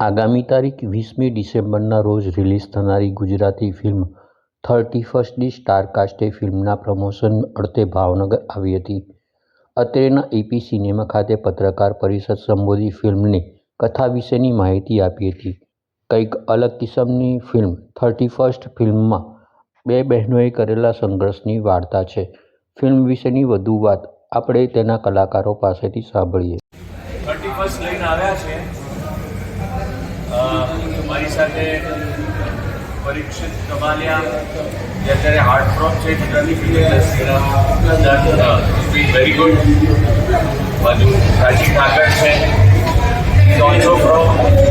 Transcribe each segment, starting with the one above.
આગામી તારીખ વીસમી ડિસેમ્બરના રોજ રિલીઝ થનારી ગુજરાતી ફિલ્મ થર્ટી ફર્સ્ટની સ્ટારકાસ્ટે ફિલ્મના પ્રમોશન અર્થે ભાવનગર આવી હતી. અત્રેના એપી સિનેમા ખાતે પત્રકાર પરિષદ સંબોધી ફિલ્મની કથા વિશેની માહિતી આપી હતી. કંઈક અલગ કિસ્મની ફિલ્મ થર્ટી ફર્સ્ટ ફિલ્મમાં બે બહેનોએ કરેલા સંઘર્ષની વાર્તા છે. ફિલ્મ વિશેની વધુ વાત આપણે તેના કલાકારો પાસેથી સાંભળીએ. થર્ટી ફર્સ્ટ લઈને આવ્યા છે. સાથે પરીક્ષિત કમાલિયા, જે અત્યારે હાર્ટ ફ્રોમ છે ગુજરાતી ફિલ્મ ઇન્ડસ્ટ્રીના વેરી ગુડ બાજુ રાજીવ ઠાકર છે. ઓલ્સો ફ્રોમ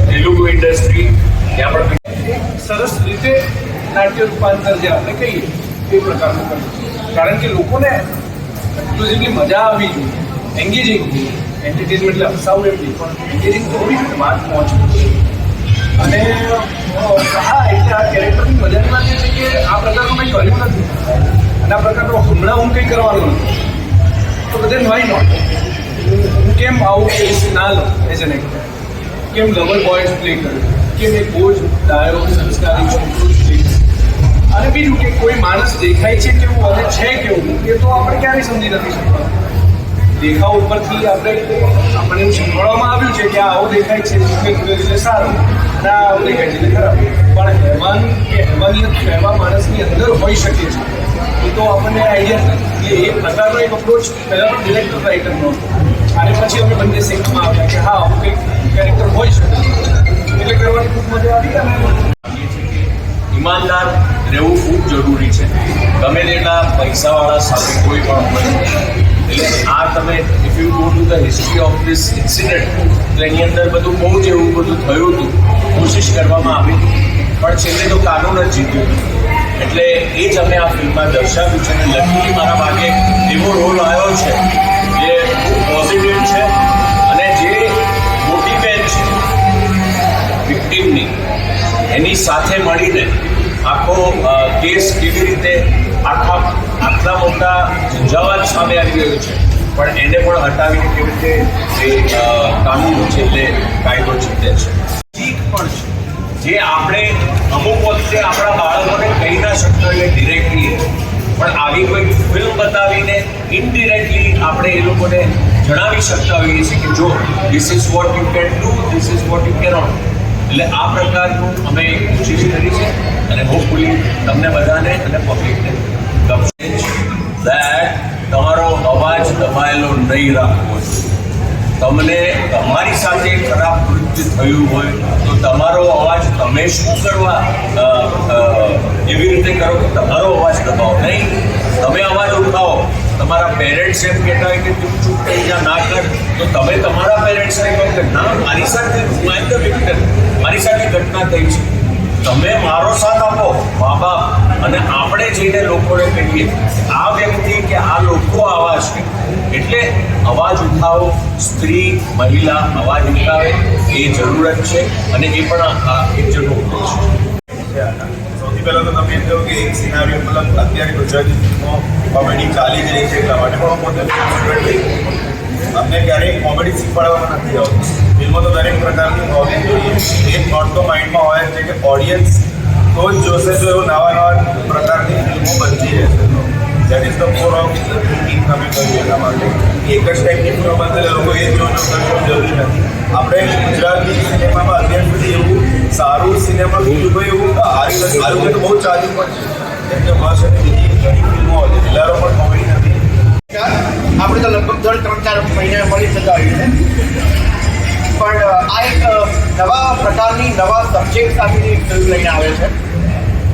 તેલુગુ ઇન્ડસ્ટ્રી ત્યાં પણ સરસ રીતે નાટ્ય રૂપાંતર જે આપણે કહીએ, એ પ્રકારનું કરવું કારણ કે લોકોને એક્સક્લુઝિવલી મજા આવી જોઈએ એન્ગેજિંગ એન્ટરટેનમેન્ટ એટલે હસાવું એમ નહીં, પણ એન્ગેજિંગ તો હોવી જોઈએ વાત પહોંચવી અને હા, એટલે આ કેરેક્ટરની મજાની વાત છે કે આ પ્રકારનું મેં કર્યું નથી. આ પ્રકારનો હમણાં હું કંઈ કરવાનો નથી. તો બધે નહીં નોટ હું કેમ આવું કેસ ના લઉં એઝ એન એક્ટર કેમ લવર બોયઝ પ્લે કર્યું કેમ એક બહુ ડાયો સંસ્કારી અને બીજું કે કોઈ માણસ દેખાય છે કેવું અને છે કેવું એ તો આપણે ક્યારેય સમજી નથી શકતા. દેખાવ ઉપરથી આપણે આપણે એવું શીખવાડવામાં આવ્યું છે કે આ આવું દેખાય છે એટલે સારું. અને આ આવું દેખાય છે એટલે ખરાબ પણ હેવાન કે હેવાનિયત એવા માણસની અંદર હોઈ શકે છે. એ તો આપણને આઈડિયા એટલે એ પ્રકારનો એક અપ્રોચ પહેલાં પણ ડિરેક્ટર રાઇટરનો હતો અને પછી અમે બંને શીખવામાં આવ્યા કે હા આવું કંઈક કેરેક્ટર હોઈ શકે. એટલે કરવાની ખૂબ મજા આવી અને કે ઈમાનદાર રહેવું ખૂબ જરૂરી છે. ગમે તેટલા પૈસાવાળા સાથે કોઈ પણ હોય એટલે આ તમે if you go to the history of this incident એટલે એની અંદર બધું બહુ જ એવું બધું થયું હતું. કોશિશ કરવામાં આવી પણ છેલ્લે તો કાનૂન જ જીત્યું એટલે એ જ અમે આ ફિલ્મમાં દર્શાવ્યું છે અને લકીલી મારા ભાગે એવો રોલ આવ્યો છે જે ખૂબ પોઝિટિવ છે અને જે મોટી બેન છે. વિક્ટિમની. એની સાથે મળીને આખો કેસ કેવી રીતે આખા આટલા મોટા ઝંઝાવાત સામે આવી ગયો છે. પણ એને પણ હટાવીને કેવી રીતે એ કાનૂન છે તે કાયદો જીતે છે. શીખ પણ છે. જે આપણે અમુક વખતે આપણા બાળકોને કહી ના શકતા એટલે ડિરેક્ટલી પણ આવી કોઈ ફિલ્મ બતાવીને ઇનડિરેક્ટલી આપણે એ લોકોને જણાવી શકતા હોઈએ છીએ કે જો this is what you can do this is what you cannot એટલે આ પ્રકારનું અમે કોશિશ કરી છે અને હોપફુલી તમને બધાને અને પબ્લિકને ગમશે જ દેટ તમારો અવાજ દબાયેલો નહીં રાખવો તમને તમારી સાથે ખરાબ કૃત્ય થયું હોય, તો તમારો અવાજ તમે શું કરવા એવી રીતે કરો કે તમારો અવાજ દબાવો? નહીં. તમે અવાજ ઉઠાવો. તમારા પેરેન્ટ્સ એમ કહેતા હોય કે ચૂપ ચૂપ થઈ જા, ના કર. તો તમે તમારા પેરેન્ટ્સને કહો કે ના, મારી સાથે આઈ ધ વિક્ટર મારી સાથે ઘટના થઈ છે. તમે મારો સાથ આપો, મા બાપ. અને આપણે જઈને લોકોને કહીએ, આ વ્યક્તિ કે આ લોકો આવા છે એટલે અવાજ ઉઠાવો, સ્ત્રી, મહિલા, અવાજ ઉઠાવે, એ જરૂરત છે અને એ પણ આ- જરૂર ઉદ્દેશ છે. સૌથી પહેલાં તો તમે એમ કહો કે એક સિનારીઓ મતલબ અત્યારે ગુજરાતી કોમેડી ચાલી જ રહી છે એટલા માટે પણ પોતે સ્ટુડન્ટ અમને ક્યારેય કોમેડી શીખવાડવામાં નથી આવતી. ફિલ્મો તો દરેક પ્રકારની હોવી જોઈએ. એ થોટ તો માઇન્ડમાં હોય છે કે ઓડિયન્સ તો જ જોશે જો એવું નવા નવા પ્રકારની ફિલ્મો બનતી રહેશે. That is the for of thinking તમે કહ્યું એના માટે એક જ ટાઈપની ફિલ્મો બનશે લોકો એ જ જોજો કરવું જરૂરી નથી. આપણે ગુજરાતી સિનેમામાં અત્યાર સુધી એવું સારું સિનેમા બીજું કોઈ એવું સારું તો બહુ ચાલ્યું પણ છે. જેમ કે બસ અને બીજી ઘણી ફિલ્મો હતી હિલારો પણ કોમેડી નથી. આપણે તો લગભગ દર ત્રણ, ચાર મહિને મળી જતા હોઈએ પણ આ એક નવા પ્રકારની નવા સબ્જેક્ટ સાથેની ફિલ્મ લઈને આવે છે.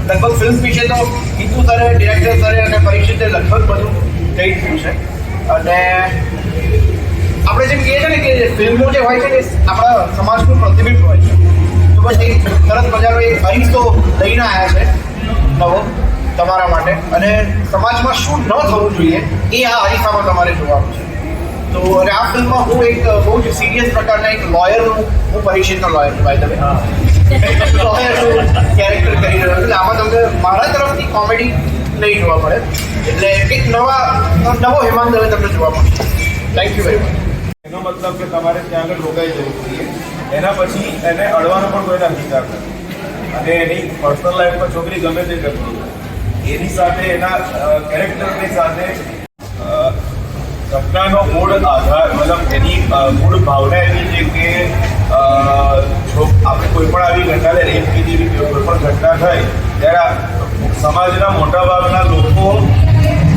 લગભગ ફિલ્મ વિશે તો હિતુ સરે ડિરેક્ટર સરે અને પરીક્ષિતે લગભગ બધું કહી દીધું છે. અને આપણે જેમ કહીએ છીએ ને કે ફિલ્મો જે હોય છે એ આપણા સમાજનું પ્રતિબિંબ હોય છે. તો બસ એક સરસ મજાનો એક અરીસો લઈને આવ્યા છે, નવો, તમારા માટે. અને સમાજમાં શું ન થવું જોઈએ એ આ અરીસામાં તમારે જોવાનું છે. તો અને આ ફિલ્મમાં હું એક બહુ જ સિરિયસ પ્રકારના એક લોયરનું હું પરીક્ષિતનો લોયર ભાઈ તમે લોયરનું કેરેક્ટર કરી રહ્યો છું. આમાં તમને મારા તરફથી કોમેડી નહીં જોવા મળે. એટલે એક નવા, નવો હેમાંગ દવે તમને જોવા મળે થેન્ક યુ વેરી મચ એનો મતલબ કે તમારે ત્યાં આગળ રોકાઈ જવું જોઈએ. એના પછી એને અડવાનો પણ કોઈને અધિકાર નથી. અને એની પર્સનલ લાઈફમાં છોકરી ગમે તે કરતી હોય. એની સાથે એના કેરેક્ટરની સાથે ઘટનાનો મૂળ આધાર, મતલબ એની મૂળ ભાવના એવી છે કે અ, જો આપણે કોઈ પણ આવી ઘટનાને રેપ કે જેવી કોઈ પણ ઘટના થાય ત્યારે આ સમાજના મોટાભાગના લોકો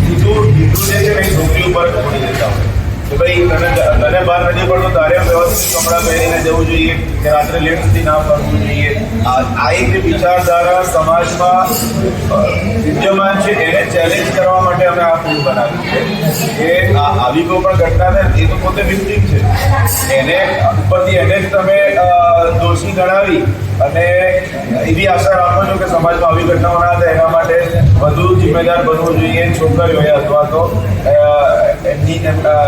સીધું સીધું છે ને એ છોકરી ઉપર છોડી દેતા હોય. કે ભાઈ, તને બહાર નથી પડતું તારે વ્યવસ્થિત કપડાં પહેરીને જવું જોઈએ, કે રાત્રે લેટ સુધી ના કરવું જોઈએ. આ એક વિચારધારા સમાજમાં વિદ્યમાન છે, એને ચેલેન્જ કરવા માટે અમે આ ફિલ્મ બનાવી છે. કે આવી કોઈ પણ ઘટના થાય એ તો પોતે વિક્ટિમ છે. એને ઉપરથી એને જ તમે દોષી ગણાવી અને એવી આશા રાખો છો કે સમાજમાં આવી ઘટનાઓ ના થાય એના માટે વધુ જિમ્મેદાર બનવું જોઈએ છોકરીઓએ અથવા તો એમની એમના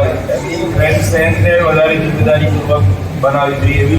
ફ્રેન્ડ સેન્ડને વધારે જિમ્મેદારીપૂર્વક બનાવવી જોઈએ એવી